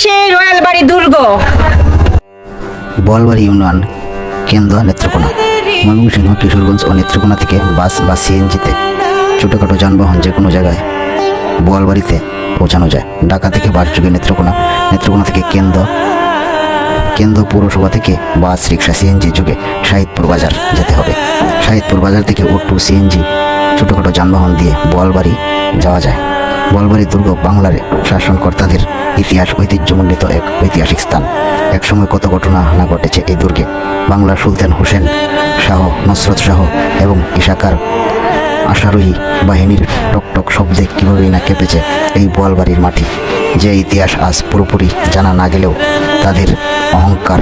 সেই রয়্যাল বাড়ি দুর্গ। বলবাড়ি ইউনিয়ন কেন্দ্র নেত্রকোনা। ময়মনসিংহ, কিশোরগঞ্জ ও নেত্রকোনা থেকে বাস বা সিএনজিতে ছোটোখাটো যানবাহন যে কোনো জায়গায় বোয়ালবাড়িতে পৌঁছানো যায়। ঢাকা থেকে বাস যোগে নেত্রকোনা নেত্রকোনা থেকে কেন্দ্র কেন্দ্র পৌরসভা থেকে বাস, রিক্সা, সিএনজি যুগে শাহিদপুর বাজার যেতে হবে। শাহিদপুর বাজার থেকে অটো সিএনজি ছোটোখাটো যানবাহন দিয়ে বোয়ালবাড়ি যাওয়া যায়। বোয়ালবাড়ি দুর্গ বাংলার শাসনকর্তাদের ইতিহাস ঐতিহ্যমণ্ডিত এক ঐতিহাসিক স্থান। একসময় কত ঘটনা না ঘটেছে এই দুর্গে? বাংলার সুলতান হোসেন শাহ, নসরত শাহ এবং ইশাকার আশারোহী বাহিনীর টকটক শব্দে কীভাবেই না কেঁপেছে এই বোয়ালবাড়ির মাটি? যে ইতিহাস আজ পুরোপুরি জানা না গেলেও তাদের অহংকার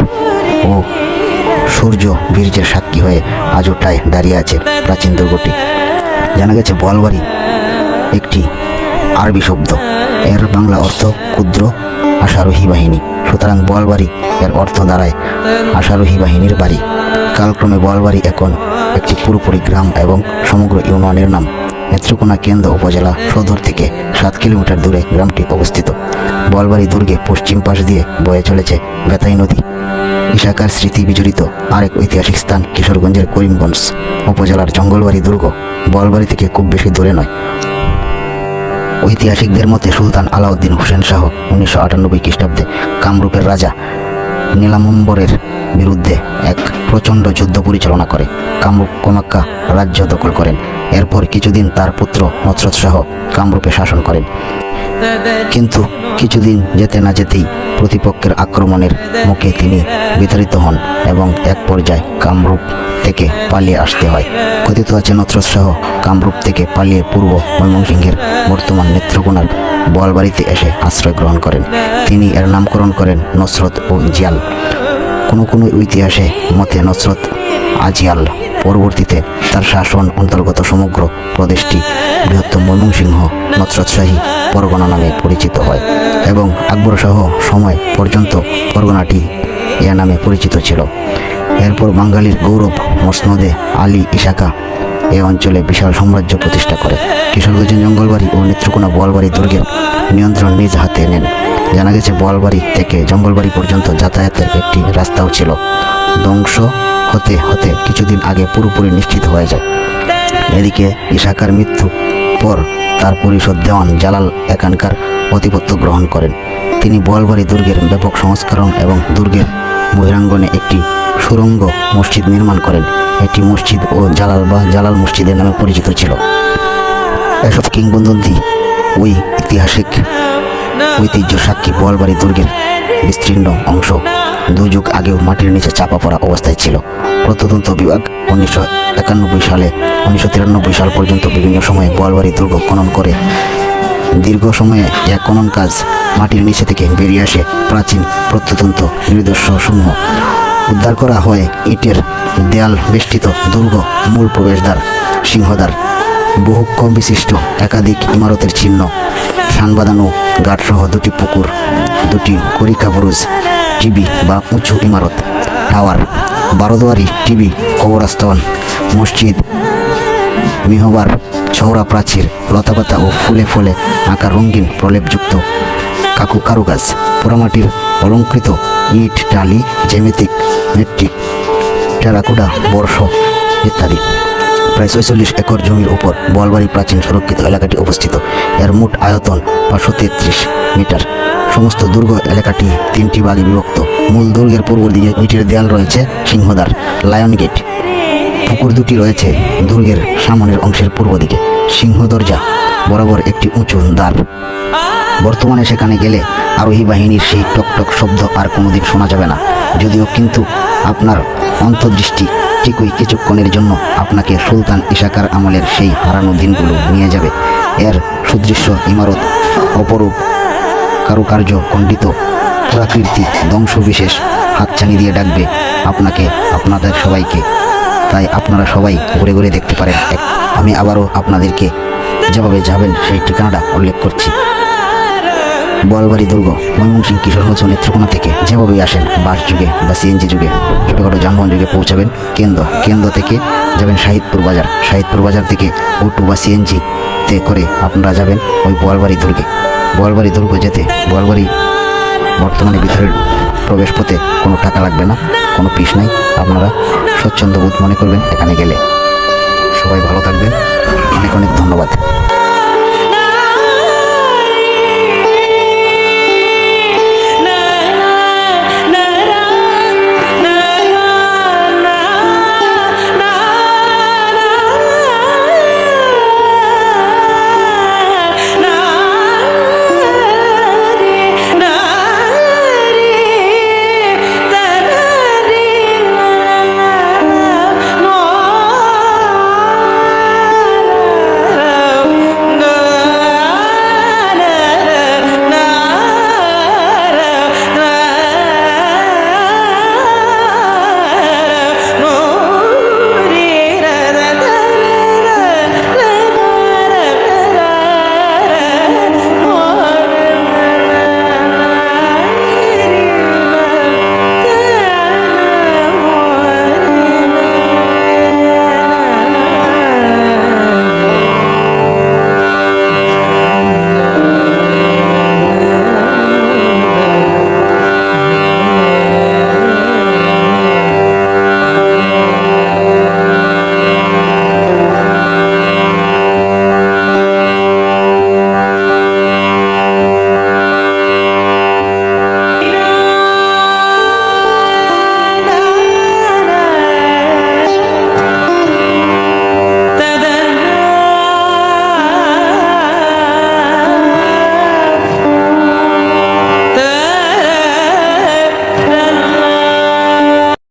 ও সূর্য বীর্যের সাক্ষী হয়ে আজও টায় দাঁড়িয়ে আছে প্রাচীন দুর্গটি। জানা গেছে বোয়ালবাড়ি একটি আরবি শব্দ। এর বাংলা অর্থ ক্ষুদ্র আশারোহী বাহিনী। সুতরাং বোয়ালবাড়ি এর অর্থ দাঁড়ায় আশারোহী বাহিনীর বাড়ি। কালক্রমে বোয়ালবাড়ি এখন একটি পুরোপুরি গ্রাম এবং সমগ্র ইউনিয়নের নাম। নেত্রকোনা কেন্দ্র উপজেলা সদর থেকে সাত কিলোমিটার দূরে গ্রামটি অবস্থিত। বলবাড়ি দুর্গে পশ্চিম পাশ দিয়ে বয়ে চলেছে বেতাই নদী। ইশাকার স্মৃতি বিজড়িত আরেক ঐতিহাসিক স্থান কিশোরগঞ্জের করিমগঞ্জ। উপজেলার জঙ্গলবাড়ি দুর্গ বলবাড়ি থেকে খুব বেশি দূরে নয়। ঐতিহাসিকদের মতে সুলতান আলাউদ্দিন হোসেন শাহ উনিশশো আটানব্বই খ্রিস্টাব্দে কামরূপের রাজা নীলামম্বরের বিরুদ্ধে এক প্রচণ্ড যুদ্ধ পরিচালনা করে। কামরূপ কমাক্কা রাজ্য দখল করেন। এরপর কিছুদিন তার পুত্র নসরত শাহ কামরূপে শাসন করেন। কিন্তু কিছুদিন যেতে না যেতেই প্রতিপক্ষের আক্রমণের মুখে তিনি বিতাড়িত হন এবং এক পর্যায়ে কামরূপ থেকে পালিয়ে আসতে হয়। কথিত আছে নসরত শাহ কামরূপ থেকে পালিয়ে পূর্ব ময়মনসিংহের বর্তমান নেত্রকোনার বোয়ালবাড়িতে এসে আশ্রয় গ্রহণ করেন। তিনি এর নামকরণ করেন নসরত ও জিয়াল। কোনো কোনো ইতিহাসে মতে নসরত আজিয়াল পরবর্তীতে তার শাসন অন্তর্গত সমগ্র প্রদেশটি বৃহত্তম ময়মনসিংহ শাহী পরগনা নামে পরিচিত হয় এবং আকবর শাহ সময় পর্যন্ত পরগনাটি এ নামে পরিচিত ছিল। এরপর বাঙালির গৌরব, মসনদে আলী ইশাকা এই অঞ্চলে বিশাল সাম্রাজ্য প্রতিষ্ঠা করে। কিশোরগঞ্জের জঙ্গলবাড়ি ও নেত্রকোনা বোয়ালবাড়ি দুর্গের নিয়ন্ত্রণ নিজ হাতে নেন। জানা গেছে, বোয়ালবাড়ি থেকে জঙ্গলবাড়ি পর্যন্ত যাতায়াতের একটি রাস্তাও ছিল। ধ্বংস হতে হতে কিছুদিন আগে পুরোপুরি নিশ্চিত হয়ে যায়। এদিকে ইশাকার মৃত্যু পর তার পরিষদ দেওয়ান জালাল এখানকার আধিপত্য গ্রহণ করেন। তিনি বোয়ালবাড়ি দুর্গের ব্যাপক সংস্করণ এবং দুর্গের বহিরাঙ্গনে একটি সুরঙ্গ মসজিদ নির্মাণ করেন। একটি মসজিদ ও জালাল বা জালাল মসজিদের নামে পরিচিত ছিল। এসব কিংবদন্তি ওই ঐতিহাসিক ঐতিহ্য সাক্ষী বোয়ালবাড়ি দুর্গের বিস্তীর্ণ অংশ দুযুগ আগেও মাটির নিচে চাপা পড়া অবস্থায় ছিল। প্রত্নতন্ত্র বিভাগ উনিশশো একানব্বই সালে, উনিশশো তিরানব্বই সাল পর্যন্ত বিভিন্ন সময়ে বোয়ালবাড়ি দুর্গ খনন করে। দীর্ঘ সময়ে এক খনন কাজ মাটির নিচে থেকে বেরিয়ে আসে প্রাচীন প্রত্নতন্ত্র নিদর্শ সমূহ উদ্ধার করা হয় ইটের দেয়াল বেষ্টিত দুর্গ, মূল প্রবেশদ্বার, সিংহদ্বার বহুক্ষ বিশিষ্ট একাধিক ইমারতের চিহ্ন। সান বাঁধানো গাঠসহ দুটি পুকুর, দুটি করিকা বুরুজ টিভি বা উঁচু ইমারত, টাওয়ার, বারোদুয়ারি টিভি কবরস্থান, মসজিদ, মিহবার চৌড়া প্রাচীর, লতাপাতা ও ফুলে ফুলে আঁকা রঙিন প্রলেপযুক্ত কাকু কারুকাজ, পোড়ামাটির অলঙ্কৃত ইট, টালি, জ্যামিতিক, মেট্রিক, টেরাকুডা, বর্ষ ইত্যাদি। প্রায় ছয়চল্লিশ একর জমির উপর বোয়ালবাড়ি প্রাচীন সুরক্ষিত এলাকাটি অবস্থিত। এর মোট আয়তন পাঁচশো তেত্রিশ মিটার। সমস্ত দুর্গ এলাকাটি তিনটি ভাগে বিভক্ত। মূল দুর্গের পূর্ব দিকে ইটের দেয়াল রয়েছে, সিংহদ্বার, লায়ন গেট। পুকুর দুটি রয়েছে দুর্গের সামনের অংশের পূর্ব দিকে। সিংহ দরজা বরাবর একটি উঁচু দ্বার। বর্তমানে সেখানে গেলে আরোহী বাহিনীর সেই টকটক শব্দ আর কোনোদিন শোনা যাবে না। যদিও কিন্তু আপনার অন্তর্দৃষ্টি ঠিকই কিছুক্ষণের জন্য আপনাকে সুলতান ইশাকার আমলের সেই হারানো দিনগুলো নিয়ে যাবে। এর সুদৃশ্য ইমারত অপরূপ কারুকার্য খণ্ডিত প্রাকৃতি ধ্বংসবিশেষ হাতছানি দিয়ে ডাকবে আপনাকে, আপনাদের সবাইকে। তাই আপনারা সবাই ঘুরে ঘুরে দেখতে পারেন। আমি আবারও আপনাদেরকে যেভাবে যাবেন সেই ঠিকানাটা উল্লেখ করছি। বোয়ালবাড়ি দুর্গ, ময়মনসিংহ কিশোরগঞ্জ ও নেত্রকোনা থেকে। যেভাবেই আসেন, বাস যুগে বা সিএনজি যুগে, ছোটোখাটো যানবাহন যুগে পৌঁছাবেন কেন্দ্র। কেন্দ্র থেকে যাবেন শাহিদপুর বাজার। শাহিদপুর বাজার থেকে অটো বা সিএনজি তে করে আপনারা যাবেন ওই বোয়ালবাড়ি দুর্গে। বোয়ালবাড়ি দুর্গ যেতে বোয়ালবাড়ি বর্তমানে ভিতরের প্রবেশ পথে কোনো টাকা লাগবে না, কোনো পিস নাই। আপনারা স্বচ্ছন্দ বোধ মনে করবেন এখানে গেলে। সবাই ভালো থাকবেন। অনেক অনেক ধন্যবাদ।